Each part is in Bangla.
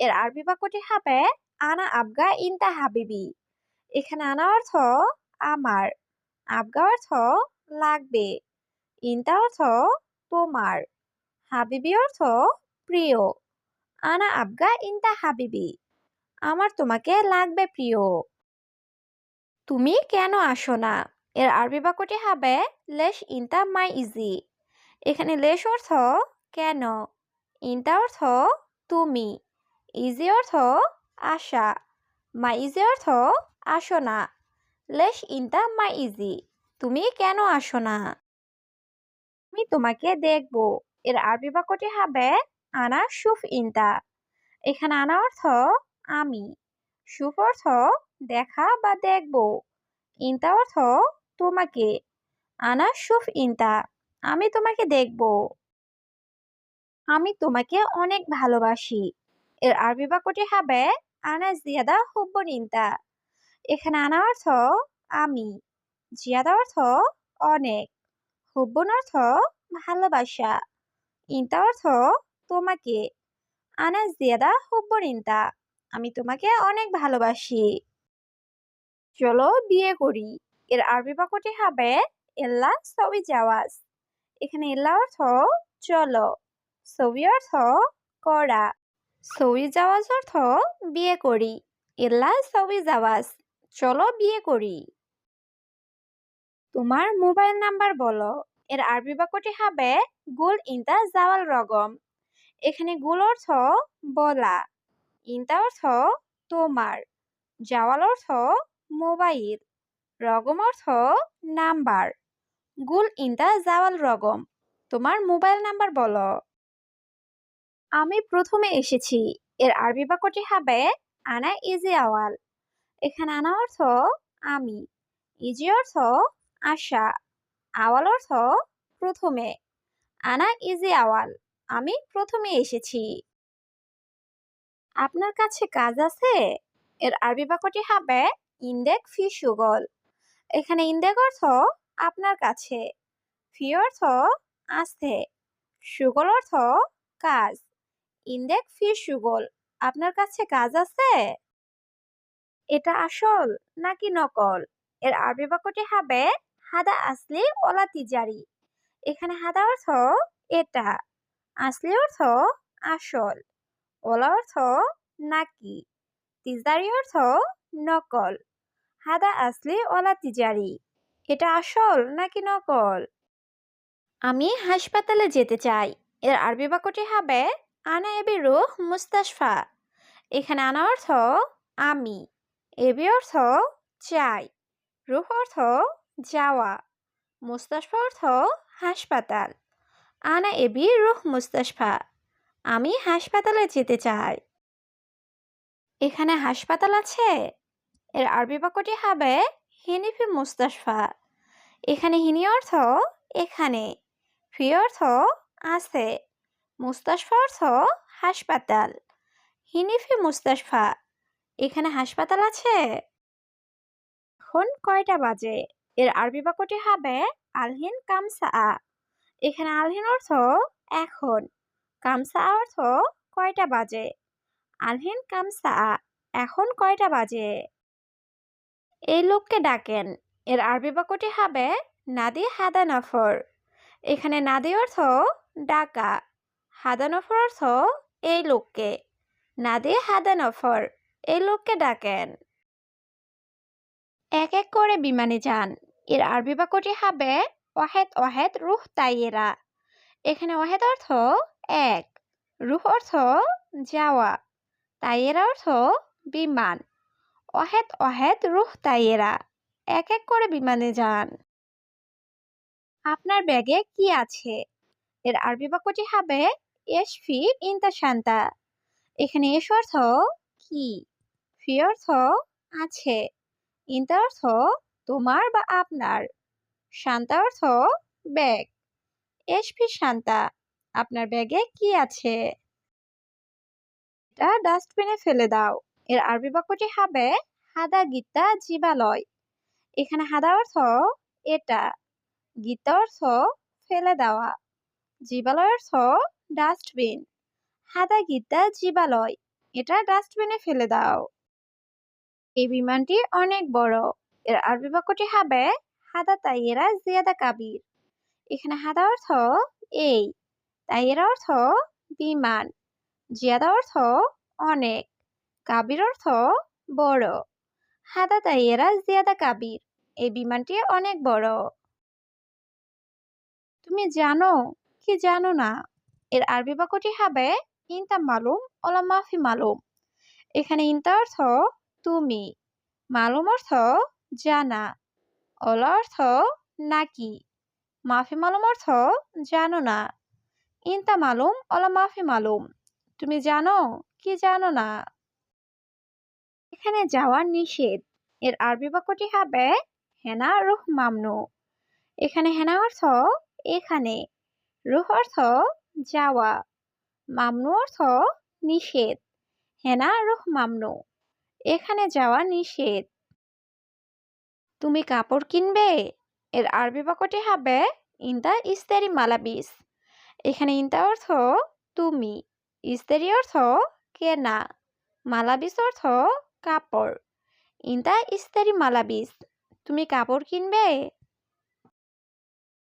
এর আরবি বাক্যটি হবে, আনা আবগা ইনতা হাবিবি। এখানে আনা অর্থ আমার। আবগা অর্থ লাগবে। ইনতা অর্থ তোমার। হাবিবি অর্থ প্রিয়। আনা আবগা ইনতা হাবিবি। আমার তোমাকে লাগবে প্রিয়। তুমি কেন আসো না? এর আরবি বাক্যটি হবে, লেশ ইনতা মাই ইজি। এখানে লেশ অর্থ কেন? ইনতা অর্থ তুমি। ইজি অর্থ আশা। মা ইজি অর্থ আসো না লেশ ইনতা মা ইজি। তুমি কেন আসো না আমি তোমাকে দেখব। এর আরবি বাক্যটি হবে আনা সুফ ইনতা। এখানে আনা অর্থ আমি। সুফ অর্থ দেখা বা দেখব। ইনতা অর্থ তোমাকে। আনা সুফ ইনতা। আমি তোমাকে দেখব। আমি তোমাকে অনেক ভালোবাসি। এর আরবি বাক্যটি হবে, আনা জিয়াদা হুব্বন ইনতা এখানে আনা অর্থ আমি জিয়াদা অর্থ অনেক হুব্বন অর্থ ভালোবাসা ইন্তা অর্থ তোমাকে আনা জিয়াদা হুব্বন ইনতা আমি তোমাকে অনেক ভালোবাসি চলো বিয়ে করি। এর আরবি বাক্যটি হবে, এল্লা সবই জাওয়াজ এখানে এল্লা অর্থ চলো সবি অর্থ করা সবি জাওয়াজ অর্থ বিয়ে করি। এল্লা সবি জাওয়াজ চলো বিয়ে করি। তোমার মোবাইল নাম্বার বলো। এর আরবি বাক্যটি হবে গুল ইনতা জাওয়াল রগম। এখানে গুল অর্থ বলা। ইনতা অর্থ তোমার। জাওয়াল অর্থ মোবাইল। রগম অর্থ নাম্বার। গুল ইনতা জাওয়াল রগম। তোমার মোবাইল নাম্বার বলো। আমি প্রথমে এসেছি। এর আরবি বাক্যটি হবে, আনা ইজি আওয়াল এখানে আনা অর্থ, আমি ইজি অর্থ, আশা আওয়াল অর্থ, প্রথমে আনা ইজি আওয়াল আমি প্রথমে এসেছি আপনার কাছে কাজ আছে এর আরবি বাক্যটি হবে, ইন্দেক ফি সুগল এখানে ইন্দেক অর্থ, আপনার কাছে ফি অর্থ আছে সুগল অর্থ, কাজ ইন্দেক ফি সুগল। আপনার কাছে কাজ আছে? এটা আসল নাকি নকল? এর আরবি বাক্যটি হবে, হাদা আসলি ওলা তিজারি। এখানে হাদা অর্থ এটা, আসলি অর্থ আসল, ওলা অর্থ নাকি, তিজারি অর্থ নকল, হাদা আসলি ওলা তিজারি। এটা আসল নাকি নকল? আমি হাসপাতালে যেতে চাই। এর আরবি বাক্যটি হবে আনা এবি রুহ মুস্তাশফা। এখানে আনা অর্থ আমি, এবি অর্থ চাই, রুহ অর্থ যাওয়া, মুস্তাশফা অর্থ হাসপাতাল। আনা এবি রুহ মুস্তাশফা, আমি হাসপাতালে যেতে চাই। এখানে হাসপাতাল আছে, এর আরবি বাক্যটি হবে হিনিফি মুস্তাশফা। এখানে হিনি অর্থ এখানে, ফি অর্থ আছে। মুস্তাশফা অর্থ হাসপাতাল। হিনিফি মুস্তাশফা, এখানে হাসপাতাল আছে? এখন কয়টা বাজে? এর আরবি বাক্যটি হবে আলহিন কামসা এখানে আলহিন অর্থ এখন কামসা অর্থ কয়টা বাজে? আলহিন কামসা এখন কয়টা বাজে? এই লোককে ডাকেন। এর আরবি বাক্যটি হবে নাদি হাদা নফর এখানে নাদি অর্থ ডাকা। হাদা নফর অর্থ এই লোককে। নাদি হাদা নফর এই লোককে ডাকেন। এক এক করে বিমানে যান। এর আরবি বাক্যটি হবে ওয়াহেদ ওয়াহেদ রুহ তাইয়েরা। এখানে ওয়াহেদ অর্থ এক, রুহ অর্থ যাওয়া, তাইয়েরা অর্থ বিমান। ওয়াহেদ ওয়াহেদ রুহ তাইয়েরা। এক এক করে বিমানে যান। আপনার ব্যাগে কি আছে? এর আরবি বাক্যটি হবে এশফি ইনতা শান্তা এখানে এস অর্থ কি? ফি অর্থ আছে। ইন্তা অর্থ তোমার বা আপনার। শান্তা অর্থ ব্যাগ। এস ফি শান্তা, আপনার ব্যাগে কি আছে? এটা ডাস্টবিনে ফেলে দাও। এর আরবি বাক্যটি হবে হাদা গীতা জীবালয়। এখানে হাদা অর্থ এটা। গীতা অর্থ ফেলে দেওয়া। জীবালয় অর্থ ডাস্টবিন। হাদা গীতা জীবালয়, এটা ডাস্টবিনে ফেলে দাও। এই বিমানটি অনেক বড়। এর আরবি বাক্যটি হবে হাদা তাইয়েরা জিয়াদা কাবির। এখানে হাদা অর্থ এই, তাইয়েরা অর্থ বিমান। জিয়াদা অর্থ অনেক, কাবির অর্থ বড়। হাদা তাইয়েরা জিয়াদা কাবির, এই বিমানটি অনেক বড়। তুমি জানো কি জানো না? এর আরবি বাক্যটি হবে ইনতা মালুম ওলা মাফি মালুম। এখানে ইনতা অর্থ তুমি, মালুম অর্থ জানা, ওলা অর্থ নাকি, মাফি মালুম অর্থ জানো না। ইনতা মালুম ওলা মাফি মালুম, তুমি জানো কি জানো না। এখানে যাওয়ার নিষেধ, এর আরবি বাক্যটি হবে হেনা রুহ মামনু। এখানে হেনা অর্থ এখানে, রুহ অর্থ যাওয়া। মামনু অর্থ নিষেধ। হেনা রুহ মামনু, এখানে যাওয়া নিষেধ। তুমি কাপড় কিনবে? এর আরবি বাক্যটি হবে ইন্দা ইস্তারি মালাবিস। এখানে ইন্দা অর্থ তুমি, ইস্তারি অর্থ কেনা, মালাবিস অর্থ কাপড়। ইন্দা ইস্তারি মালাবিস, তুমি কাপড় কিনবে?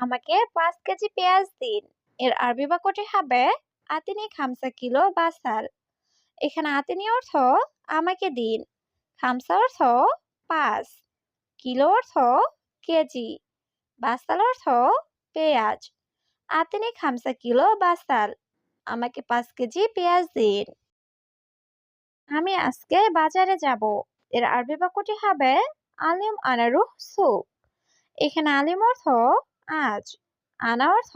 আমাকে পাঁচ কেজি পেঁয়াজ দিন। এর আরবি বাক্যটি হবে, আতিনি খামসা কিলো বাসাল। এখানে আতিনি অর্থ, আমাকে দিন। খামসা অর্থ, পাঁচ। কিলো অর্থ, কেজি। বাসাল অর্থ, পেঁয়াজ। আতিনি খামসা কিলো বাসাল। আমাকে পাঁচ কেজি পেঁয়াজ দিন। আমি আজকে বাজারে যাব। এর আরবি বাক্যটি হবে, আলিম আনারুহ সুক এখানে আলিম অর্থ, আজ। আনা অর্থ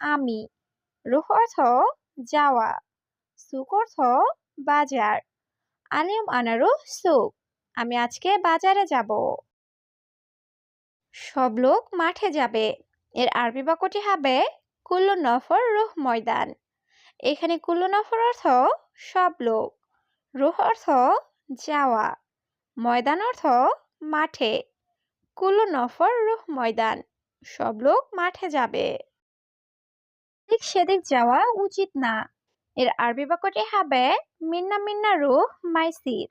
আমি রুহ অর্থ যাওয়া সুক অর্থ বাজার আলিম আনারু সুক আমি আজকে বাজারে যাব। সব লোক মাঠে যাবে। এর আরবি বাক্যটি হবে কুল্লু নফর রুহ ময়দান। এখানে কুল্লু নফর অর্থ সব লোক, রুহ অর্থ যাওয়া, ময়দান অর্থ মাঠে কুল্লু নফর রুহ ময়দান। সব লোক মাঠে যাবে। ঠিক সেদিক যাওয়া উচিত না। এর আরবি বাক্যটি হবে, মিন্না মিন্না রুহ মাইসির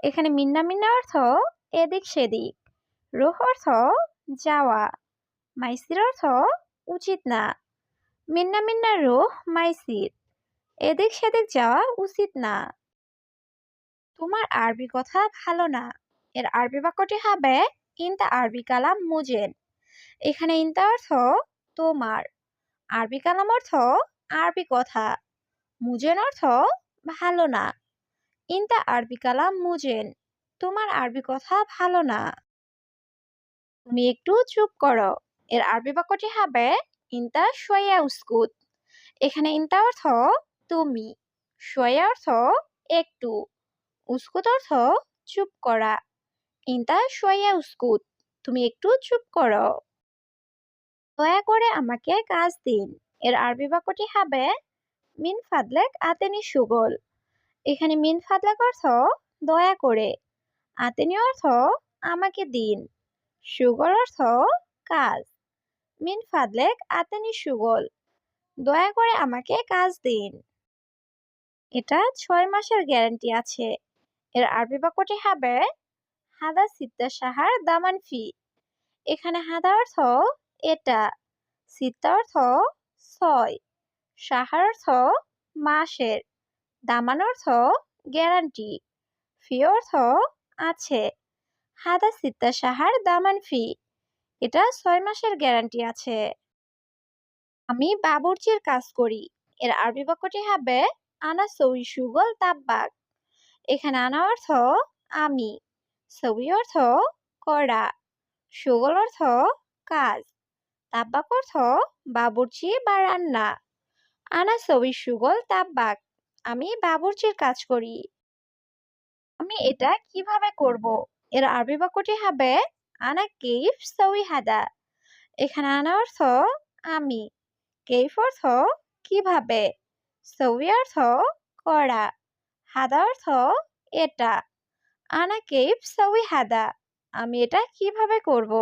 এখানে মিন্না মিন্না অর্থ, এদিক সেদিক। রুহ অর্থ, যাওয়া। মাইসির অর্থ, উচিত না। মিন্না মিন্না রুহ মাইসির এদিক সেদিক যাওয়া উচিত না। তোমার আরবি কথা ভালো না। এর আরবি বাক্যটি হবে, ইনতা আরবি কালাম মুজেন এখানে ইনতা অর্থ, তোমার। আরবি কালাম অর্থ আরবি কথা। মুজেন অর্থ ভালো না। ইনতা আরবি কালাম মুজেন, তোমার আরবি কথা ভালো না। তুমি একটু চুপ করো। এর আরবি বাক্যটি হবে ইনতা সোয়া উস্কুত। এখানে ইনতা অর্থ তুমি সোয়া অর্থ একটু, উস্কুত অর্থ চুপ করা। ইনতা সোয়া উস্কুত, তুমি একটু চুপ করো। দয়া করে আমাকে কাজ দিন। এর আরবি বাক্যটি হবে, মিন ফাদলেক আতেনি সুগল। এখানে মিন ফাদলেক অর্থ, দয়া করে। আতেনি অর্থ, আমাকে দিন। সুগল অর্থ, কাজ। মিন ফাদলেক আতেনি সুগল। দয়া করে আমাকে কাজ দিন। এটা ছয় মাসের গ্যারান্টি আছে। এর আরবি বাক্যটি হবে, হাদা সিত্তা সাহার দামান ফি। এখানে হাদা অর্থ এটা সিত্তা অর্থ ছয়, সাহার অর্থ মাসের, দামান অর্থ গ্যারান্টি ফি অর্থ আছে। হাদা সিত্তা সাহার দামান ফি এটা ছয় মাসের গ্যারান্টি আছে। আমি বাবুর্চির কাজ করি, এর আরবি বাক্যটি হবে আনা সই সুগল তাব্বাক, এখানে আনা অর্থ আমি সবই অর্থ করা, সুগল অর্থ কাজ। তাব্বাক অর্থ বাবুর্চি বা রান্না। আনা সবই সুগল তাব্বাক আমি বাবুর্চির কাজ করি। আমি এটা কীভাবে করব? এর আরবি বাক্যটি হবে, আনা কেইফ সউই হাদা। এখানে আনা অর্থ, আমি। কেইফ অর্থ, কীভাবে? সউই অর্থ, করা। হাদা অর্থ, এটা। আনা কেইফ সউই হাদা। আমি এটা কীভাবে করব?